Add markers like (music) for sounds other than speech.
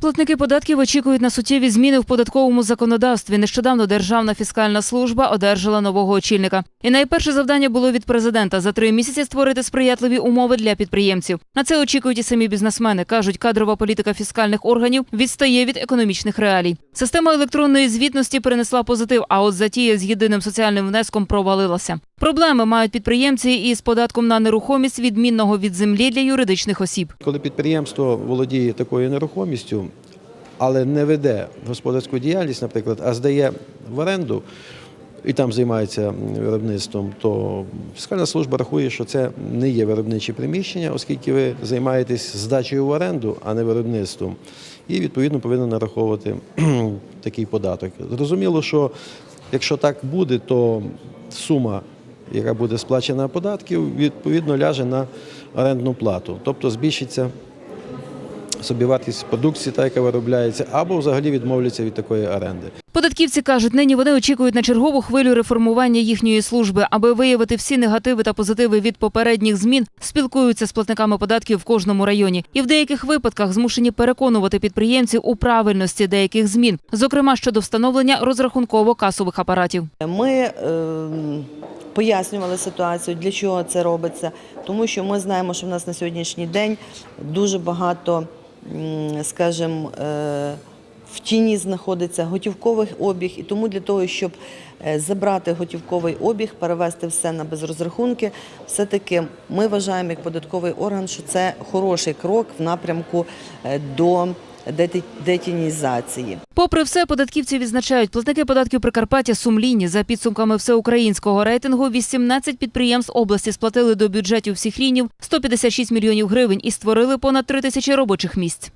Платники податків очікують на суттєві зміни в податковому законодавстві. Нещодавно Державна фіскальна служба одержала нового очільника. І найперше завдання було від президента за три місяці створити сприятливі умови для підприємців. На це очікують і самі бізнесмени. кажуть, кадрова політика фіскальних органів відстає від економічних реалій. Система електронної звітності принесла позитив, а от затія з єдиним соціальним внеском провалилася. Проблеми мають підприємці із податком на нерухомість, відмінного від землі для юридичних осіб. Коли підприємство володіє такою нерухомістю, але не веде господарську діяльність, наприклад, а здає в оренду і там займається виробництвом, то фіскальна служба рахує, що це не є виробничі приміщення, оскільки ви займаєтесь здачею в оренду, а не виробництвом. І відповідно повинен нараховувати (clears throat) такий податок. Зрозуміло, що якщо так буде, то сума яка буде сплачена податків, відповідно ляже на орендну плату. Тобто збільшиться собівартість продукції, та яка виробляється, або взагалі відмовляться від такої оренди. Податківці кажуть, нині вони очікують на чергову хвилю реформування їхньої служби, аби виявити всі негативи та позитиви від попередніх змін. Спілкуються з платниками податків в кожному районі, і в деяких випадках змушені переконувати підприємців у правильності деяких змін, зокрема щодо встановлення розрахунково-касових апаратів. Ми е, пояснювали ситуацію, для чого це робиться, тому що ми знаємо, що в нас на сьогоднішній день дуже багато, скажімо, е, в тіні знаходиться готівковий обіг, і тому для того, щоб е, забрати готівковий обіг, перевести все на безрозрахунки, все-таки ми вважаємо як податковий орган, що це хороший крок в напрямку е, до детінізації. Попри все, податківці відзначають, платники податків Прикарпаття сумлінні. За підсумками всеукраїнського рейтингу, 18 підприємств області сплатили до бюджетів всіх рівнів 156 мільйонів гривень і створили понад 3 тисячі робочих місць.